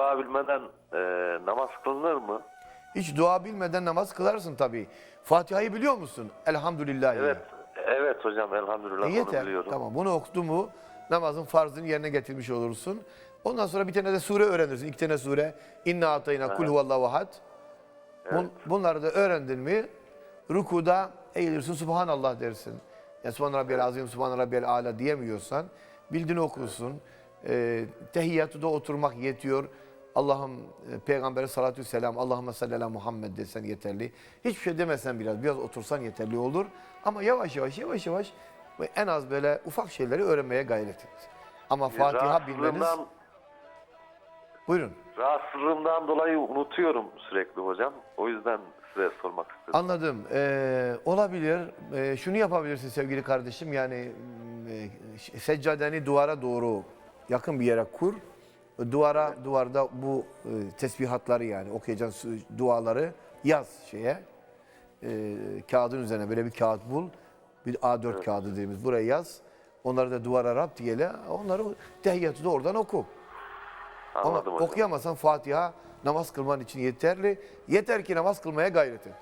bilmeden e, namaz kılınır mı? Hiç dua bilmeden namaz kılarsın tabii. Fatiha'yı biliyor musun? Elhamdülillah. Evet. Evet hocam elhamdülillah E onu yeter. biliyorum. Tamam bunu okudu mu namazın farzını yerine getirmiş olursun. Ondan sonra bir tane de sure öğrenirsin. İki tane sure. İnna atayna kul huvallahu ahad. Bun- bunları da öğrendin mi rukuda eğilirsin subhanallah dersin. Ya subhan rabbiyel azim, subhan rabbiyel ala diyemiyorsan bildiğini okursun. E, tehiyyatüde oturmak yetiyor. Allah'ım e, peygambere salatü selam, Allahümme salli ala Muhammed desen yeterli. Hiçbir şey demesen biraz, biraz otursan yeterli olur. Ama yavaş yavaş, yavaş yavaş ve en az böyle ufak şeyleri öğrenmeye gayret et. Ama Fatiha bilmeniz... Buyurun. rahatsızlığımdan dolayı unutuyorum sürekli hocam. O yüzden size sormak istedim. Anladım. Ee, olabilir. Ee, şunu yapabilirsin sevgili kardeşim. Yani e, seccadeni duvara doğru yakın bir yere kur. Duvara duvarda bu e, tesbihatları yani okuyacağın duaları yaz şeye. E, kağıdın üzerine böyle bir kağıt bul. Bir A4 kağıdı dediğimiz buraya yaz. Onları da duvara rap diyeyle onları tehiyyatı da oradan oku. Ama Anladım hocam. okuyamazsan Fatiha namaz kılman için yeterli. Yeter ki namaz kılmaya gayret et.